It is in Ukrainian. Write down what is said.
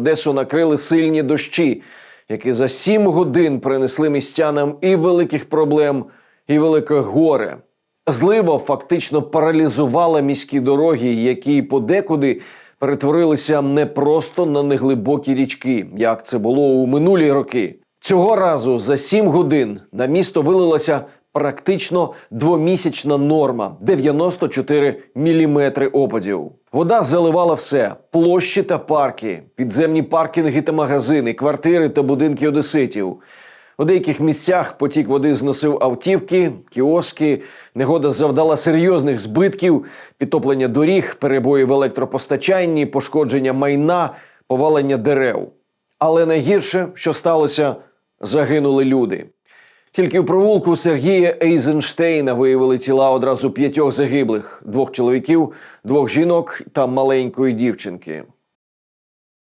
Одесу накрили сильні дощі, які за сім годин принесли містянам і великих проблем, і велике горе. Злива фактично паралізувала міські дороги, які подекуди перетворилися не просто на неглибокі річки, як це було у минулі роки. Цього разу за сім годин на місто вилилася практично двомісячна норма 94 міліметри опадів. Вода заливала все: площі та парки, підземні паркінги та магазини, квартири та будинки одеситів. У деяких місцях потік води зносив автівки, кіоски. Негода завдала серйозних збитків, підтоплення доріг, перебої в електропостачанні, пошкодження майна, повалення дерев. Але найгірше, що сталося, загинули люди. Тільки в провулку Сергія Ейзенштейна виявили тіла одразу п'ятьох загиблих: двох чоловіків, двох жінок та маленької дівчинки.